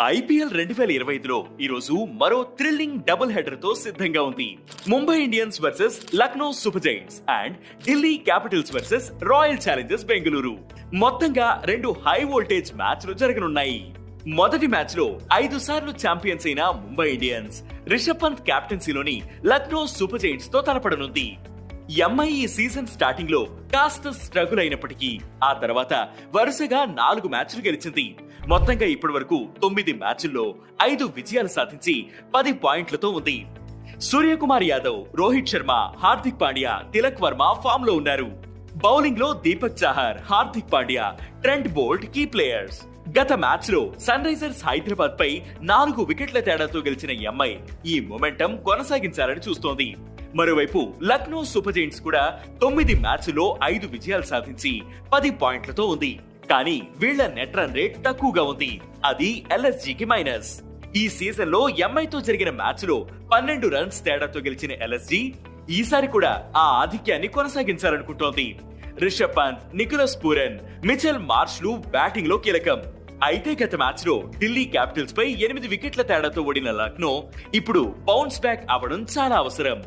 IPL రెండు వేల ఇరవై ఐదులో ఈరోజు మరో థ్రిల్లింగ్ డబుల్ హెడర్తో సిద్ధంగా ఉంది. Mumbai Indians versus Lucknow Super Giants and Delhi Capitals versus Royal Challengers Bengaluru. మొత్తంగా రెండు హై వోల్టేజ్ మ్యాచ్లు జరగనున్నాయి. మొదటి మ్యాచ్లో ఐదు సార్లు ఛాంపియన్స్ అయిన ముంబై ఇండియన్స్ రిషబ్ పంత్ కెప్టెన్సీలోని లక్నో సూపర్ జైంట్స్తో తలపడనుంది. ఎంఐ ఈ సీజన్ స్టార్టింగ్లో కాస్త స్ట్రగుల్ అయినప్పటికీ ఆ తర్వాత వరుసగా నాలుగు మ్యాచ్లు గెలిచింది. మొత్తంగా ఇప్పటి వరకు తొమ్మిది మ్యాచ్ల్లో ఐదు విజయాలు సాధించి పది పాయింట్లతో ఉంది. సూర్యకుమార్ యాదవ్ రోహిత్ శర్మ హార్దిక్ పాండ్యా తిలక్ వర్మ ఫామ్లో ఉన్నారు. బౌలింగ్లో Deepak Chahar Hardik Pandya Trent Boult key players. గత మ్యాచ్లో సన్ రైజర్స్ హైదరాబాద్ పై నాలుగు వికెట్ల తేడాతో గెలిచిన ఎంఐ ఈ మొమెంటం కొనసాగించాలని చూస్తోంది. మరోవైపు లక్నో సూపర్ జైంట్స్ కూడా తొమ్మిది మ్యాచ్లో ఐదు విజయాలు సాధించి పది పాయింట్లతో ఉంది. కానీ వీళ్ళ నెట్ రన్ రేట్ తక్కువగా ఉంది. అది ఎల్ఎస్జీకి మైనస్. ఈ సీజన్లో ఎంఐతో జరిగిన మ్యాచ్లో పన్నెండు రన్స్ తేడాతో గెలిచిన ఎల్ఎస్జీ ఈసారి కూడా ఆ ఆధిక్యాన్ని కొనసాగించాలనుకుంటోంది. Rishabh Pant Nicholas Pooran Mitchell మార్ష్లు బ్యాటింగ్లో కీలకం. అయితే గత మ్యాచ్లో ఢిల్లీ క్యాపిటల్స్ పై ఎనిమిది వికెట్ల తేడాతో ఓడిన లక్నో ఇప్పుడు బౌన్స్ బ్యాక్ అవ్వడం చాలా అవసరం.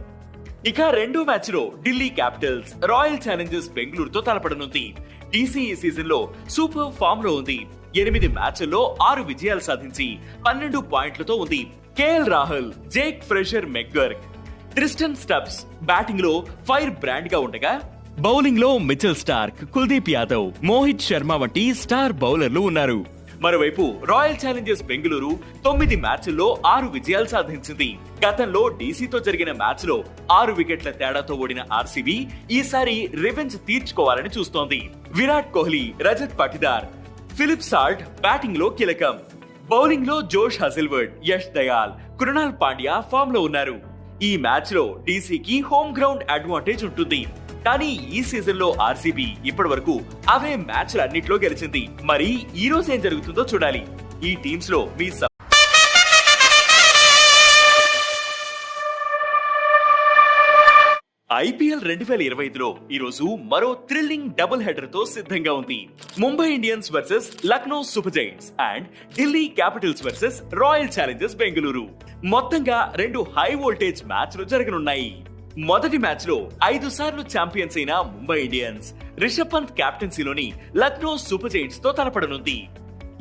ఇక రెండో మ్యాచ్లో ఢిల్లీ క్యాపిటల్స్ రాయల్ ఛాలెంజర్స్ బెంగళూరుతో తలపడనుంది. టీసీ ఈ సీజన్లో సూపర్ ఫామ్లో ఉంది. ఎనిమిది మ్యాచ్ల్లో ఆరు విజయాలు సాధించి పన్నెండు పాయింట్లతో ఉంది KL Rahul Jake Fraser McGurk Tristan Stubbs బ్యాటింగ్లో ఫైర్ బ్రాండ్గా ఉండగా బౌలింగ్లో మిచెల్ స్టార్క్ కుల్దీప్ యాదవ్ మోహిత్ శర్మ వంటి స్టార్ బౌలర్లు ఉన్నారు. మరోవైపు రాయల్ ఛాలెంజర్స్ బెంగళూరు తొమ్మిది మ్యాచ్ల్లో ఆరు విజయాలు సాధించింది. గతంలో డీసీతో జరిగిన మ్యాచ్లో ఆరు వికెట్ల తేడాతో ఓడిన ఆర్సీబీ ఈసారి రివెంజ్ తీర్చుకోవాలని చూస్తోంది. విరాట్ కోహ్లీ రజత్ పాటిదార్ ఫిలిప్ సాల్ట్ బ్యాటింగ్లో కీలకం. బౌలింగ్లో జోష్ హజిల్వర్డ్ యష్ దయాల్ కృణాల్ పాండ్యా ఫామ్లో ఉన్నారు. ఈ మ్యాచ్లో డీసీకి హోమ్ గ్రౌండ్ అడ్వాంటేజ్ ఉంటుంది. కానీ ఈ సీజన్లో ఆర్సీబీ ఇప్పటి వరకు అవే మ్యాచ్లు అన్నిట్లో గెలిచింది. మరి ఈ రోజు ఏం జరుగుతుందో చూడాలి. ఈ టీమ్స్లో మీ ఐపీఎల్ రెండు వేల ఇరవై ఐదులో ఈరోజు మరో థ్రిల్లింగ్ డబుల్ హెడర్తో సిద్ధంగా ఉంది. Mumbai Indians versus Lucknow Super Giants and Delhi Capitals versus Royal Challengers Bengaluru. మొత్తంగా రెండు హై వోల్టేజ్ మ్యాచ్లు జరగనున్నాయి. మొదటి మ్యాచ్లో ఐదు సార్లు ఛాంపియన్స్ అయిన ముంబై ఇండియన్స్ రిషబ్ పంత్ కెప్టెన్సీలోని లక్నో సూపర్ జైంట్స్తో తలపడనుంది.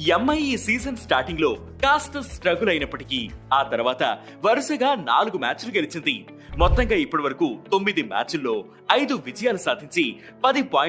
ఎంఐ ఈ సీజన్ స్టార్టింగ్లో కాస్త స్ట్రగుల్ అయినప్పటికీ ఆ తర్వాత వరుసగా నాలుగు మ్యాచ్లు గెలిచింది. మొత్తంగా ఇప్పటి వరకు తొమ్మిది మ్యాచ్ల్లో ఐదు విజయాలు సాధించి పది పాయింట్